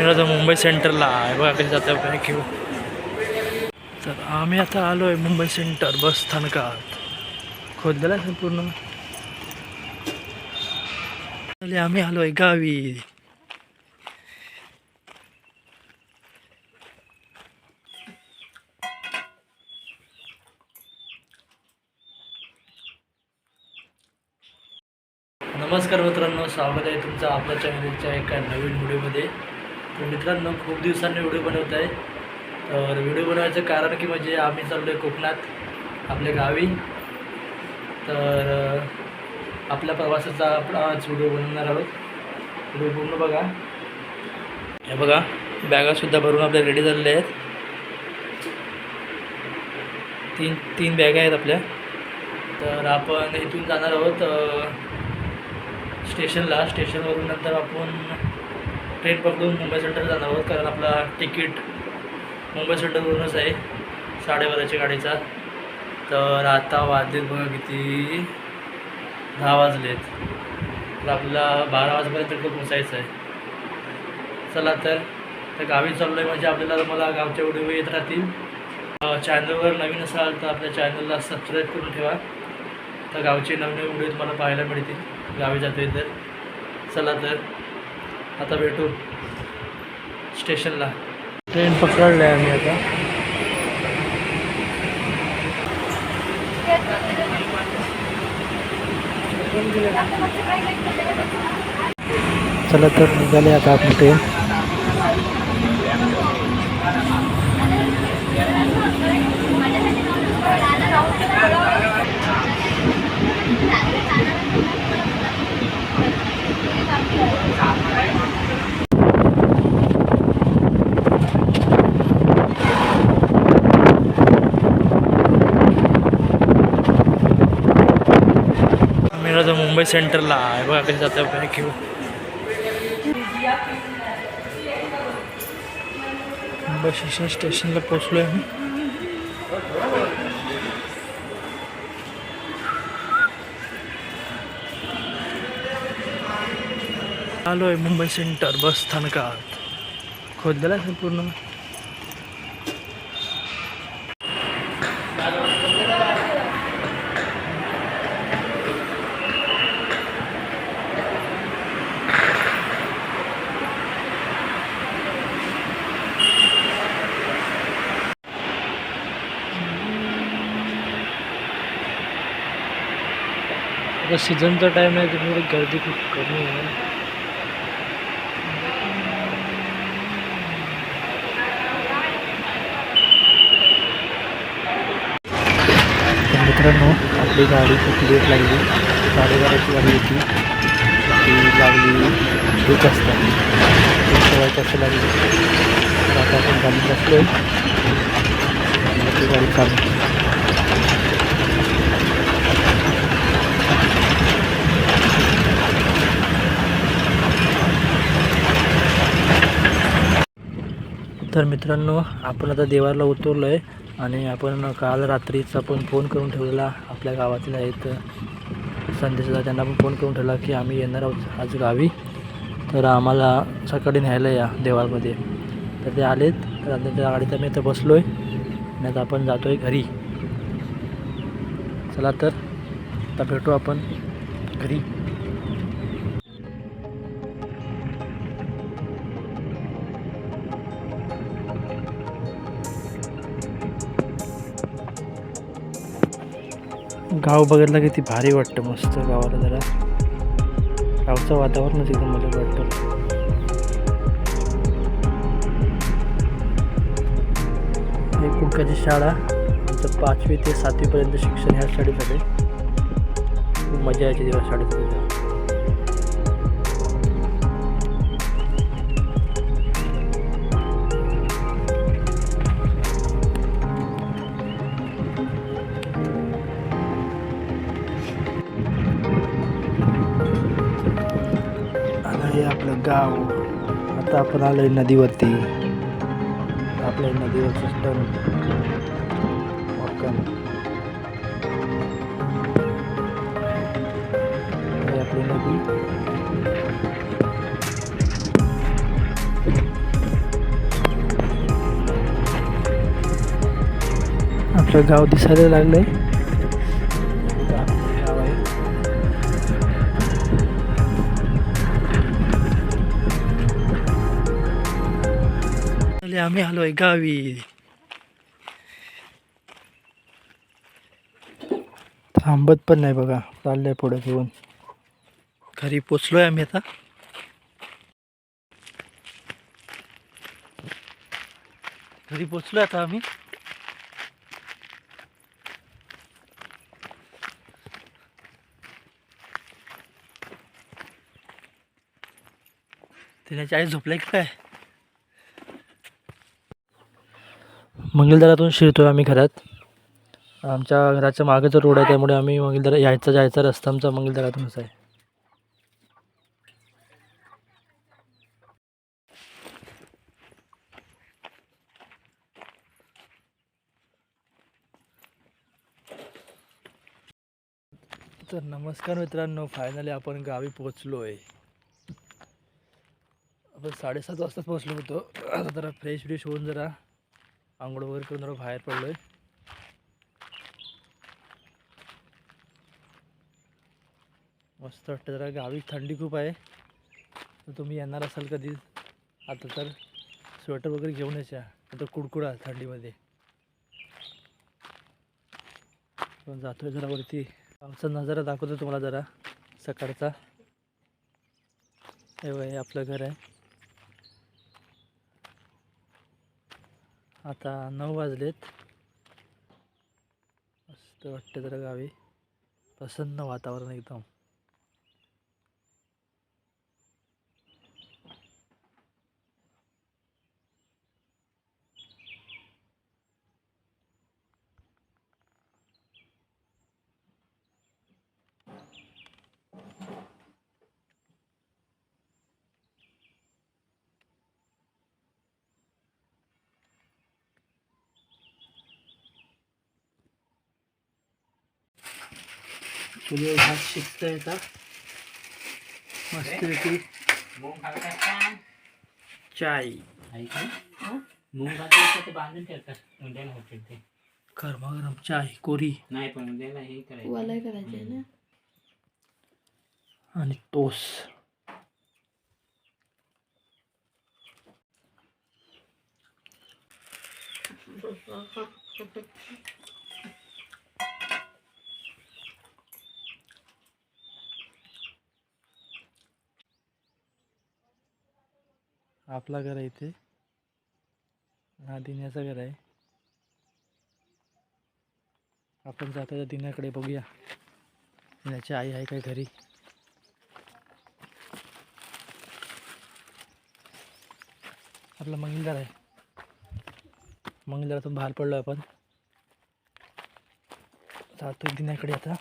आम्ही मुंबई सेंटरला. आहे बघा कशी जातं बॅग घेऊ तर आम्ही आता आलो आहे मुंबई सेंटर बस स्थानकात. खोदलेलं आहे पूर्ण? आम्ही आलो आहे गावी. नमस्कार मित्रांनो स्वागत आहे तुमचं आपल्या चॅनलच्या एका नवीन व्हिडिओमध्ये तर मित्रांनो खूप दिवसांनी व्हिडिओ बनवत आहे. तर व्हिडिओ बनवायचं कारण की म्हणजे आम्ही चाललो आहे कोकणात आपल्या गावी. तर आपल्या प्रवासाचा आपण आज व्हिडिओ बनवणार आहोत. व्हिडिओ पूर्ण बघा. हे बघा बॅगासुद्धा भरून आपल्या रेडी झालेल्या आहेत. तीन तीन बॅगा आहेत आपल्या. तर आपण इथून जाणार आहोत स्टेशनला. स्टेशनवरून नंतर आपण ट्रेन पकडून मुंबई सेंटर जाणार आहोत कारण आपला तिकीट मुंबई सेंटरवरूनच आहे साडेबाराच्या गाडीचा. तर आता वाजलेत बघा किती दहा वाजलेत. तर आपला बारा वाजेपर्यंत तिकडं पोचायचं आहे. चला तर तर गावी चाललो आहे म्हणजे आपल्याला मला गावच्या व्हिडिओ येत राहतील. चॅनलवर नवीन असाल तर आपल्या चॅनलला सबस्क्राईब करून ठेवा. तर गावचे नवीन व्हिडिओ तुम्हाला पाहायला मिळतील. गावी जातोय तर. चला तर. आता भेटू स्टेशनला. ट्रेन पकडलं आहे आम्ही आता. चला तर निघाले आता आपण ट्रेन. आम्ही मुंबई सेंटरला आहे. बघा कशी जातं बॅग घेऊ मुंबई स्टेशन स्टेशनला पोचलो आहे आम्ही. आलो आहे मुंबई सेंटर बस स्थानकात. खोदलेला आहे पूर्ण? आता सीझनचा टाईम आहे त्यामुळे गर्दी खूप कमी आहे तर मित्रांनो आपली गाडी खूप लेट लागली. साडेबाराची गाडी होती. ती लागली एक वाजता. सोळा तास लागली. तर आता आपण गाडी बसलो आहे गाडी चालू तर मित्रांनो आपण आता देवारला उतरलो आहे आणि आपण काल रात्रीचा पण फोन करून ठेवलेला आपल्या गावातील आहेत. संदेशला त्यांना पण फोन करून ठेवला की आम्ही येणार आहोत आज गावी. तर आम्हाला सकाळी न्यायला या देवारमध्ये तर ते आलेत तर त्यांच्या गाडीत आम्ही इथं बसलो आहे आणि आता आपण जातो आहे घरी. चला तर आता भेटू आपण घरी. गाव बघितलं किती भारी वाटतं मस्त गावाला जरा. गावचं वातावरणच एकदम मजा वाटतं. ही कुडकाची शाळा आमचं पाचवी ते सातवीपर्यंत शिक्षण ह्या शाळेमध्ये खूप मजा यायची तेव्हा शाळेत गाव. आता आपण आलो आहे नदीवरती. आपल्या नदीवरचं स्टन आपली नदी. आपलं गाव दिसायला लागलं आहे आले, आम्ही आलोय गावी. थांबत पण नाही बघा चाललंय पुढे घेऊन. घरी पोचलोय आम्ही आता. घरी पोचलोय आता आम्ही. तिने आई झोपलाय की काय? मंगलदारातून शिरतोय आम्ही घरात. आमच्या घराच्या मागेचं रोड आहे त्यामुळे आम्ही मंगलदारा यायचा जायचा रस्ता आमचा मंगलदारातूनच आहे. तर नमस्कार मित्रांनो फायनली आपण गावी पोचलो आहे आपण साडेसात वाजता पोचलो होतो. आता जरा फ्रेश फ्रेश होऊन जरा आंघोळ वगैरे करून जरा बाहेर पडलो आहे मस्त वाटतं जरा गावी थंडी खूप आहे. तर तुम्ही येणार असाल कधी? आता तर स्वेटर वगैरे घेऊन यायच्या. आता कुडकुडा थंडीमध्ये. पण जातोय जरा वरती. आमचा नजारा दाखवतो तुम्हाला जरा सकाळचा. हे हे आपलं घर आहे. आता नऊ वाजलेत. मस्त वाटतं जरा गावी. प्रसन्न वातावरण एकदम. चुलीवर भात शिकता येतात. घालतात का? चाय. आहे का? मूग ते बांधून ठेवतात? उद्याला होते ते. गरमागरम चाय कोरी. नाही पण उद्याला हे करायचं. करायचं ना? आणि टोस आपला घर आहे इथे. हा दिन्याचं घर आहे. आपण जाता दिन्याकडे बघूया. दिन्याची आई आहे काय घरी? आपला मंगलदार आहे. मंगलदारातून बाहेर पडलो आपण. जातो दिन्याकडे आता.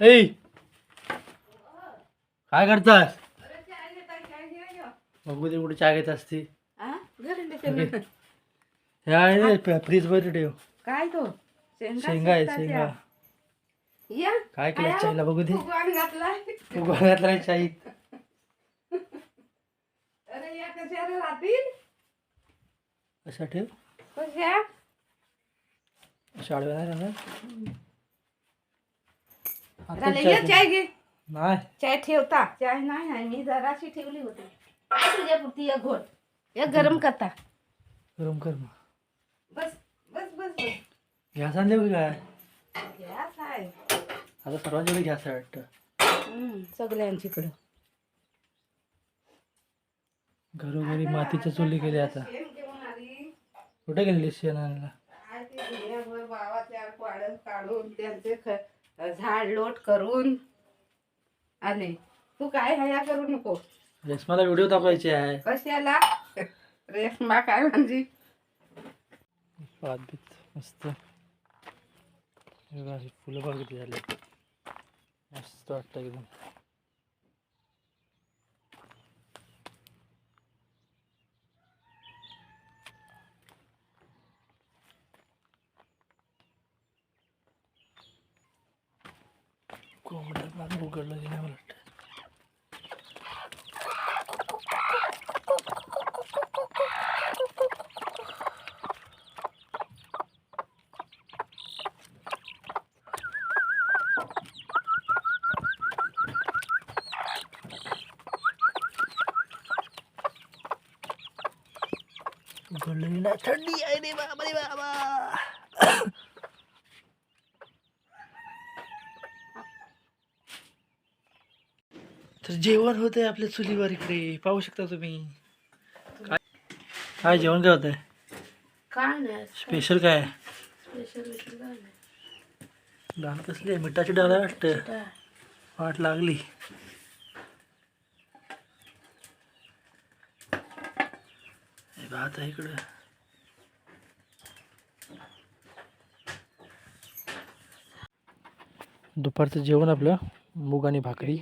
ए काय करतास? बघू दे कुठे चहा घेत असती. फ्रीजमध्ये ठेव. काय तो? शेंगा आहे शेंगा. काय केलं चायला बघू दे. फुगवान घातलाय. तू घरातला नाही चाई अरे या कशाला राहतील? अशा ठेव? कशा? आता झाले चाय ये ठेव. चाय घे. नाही. चाय ठेवता. चाय नाही मी जराशी ठेवली होती. तुझ्या पुरती एक घोट. एक गरम करता. गरम कर मग. बस बस बस बस. गॅस आणले की काय? गॅस आहे. आता सर्वांच्याकडे गॅस आहे वाटतं. हम्म, सगळ्यांच्याकडं घरोघरी मातीच्या चुली केल्या आता शेण घेऊन आली. कुठे गेलेली शेण आणायला? काय ते दुनियाभर बाबा चार पाडत काढून त्यांचे ख- झाड लोट करून आले. तू काय हया करू नको. रेशमाला व्हिडिओ दाखवायचे आहे. कशाला? रेशमा काय म्हणजे? मस्त. फुलं बघ किती झाले. मस्त वाटतं एकदम कोंबड्या मागं उघडलं की नाही मला वाटतं उघडलं ना थंडी आहे रे बाबा रे बाबा तर जेवण होतंय आपल्या चुलीवर इकडे. पाहू शकता तुम्ही. काय काय जेवण काय होतंय? काय नाही स्पेशल काय? आहे? स्पेशल काय नाही डाळ कसली आहे? मिठाची डाळ आहे वाटतं. वाट लागली. हे भात आहे इकडं. दुपारचं जेवण आपलं मूग आणि भाकरी.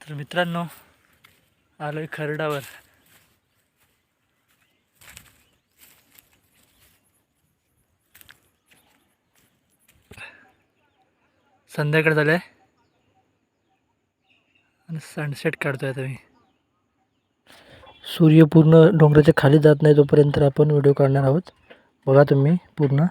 तर मित्रांनो आलोय खरडावर. संध्याकाळ झालंय. आणि सनसेट काढतोय आता मी. सूर्य पूर्ण डोंगराच्या खाली जात नाही तोपर्यंत आपण व्हिडिओ काढणार आहोत. बघा तुम्ही पूर्ण.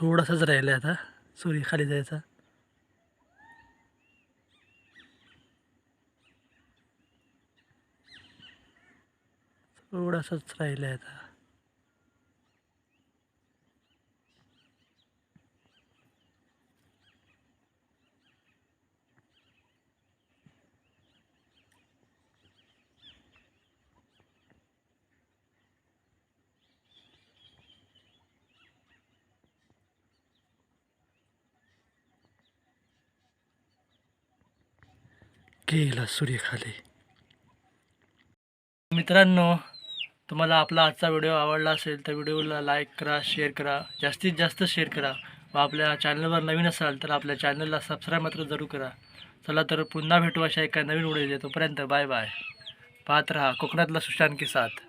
थोडासाच राहिला आता. सूर्य खाली जायचा. थोडासाच राहिला आता. गेला सूर्य खाली. मित्रांनो तुम्हाला आपला आजचा व्हिडिओ आवडला असेल तर व्हिडिओला लाईक करा शेअर करा जास्तीत जास्त शेअर करा. व आपल्या चॅनलवर नवीन असाल तर आपल्या चॅनलला सबस्क्राईब मात्र जरूर करा. चला तर पुन्हा भेटू अशा एका नवीन व्हिडिओ तोपर्यंत बाय बाय पाहत राहा कोकणातला सुशांत के साथ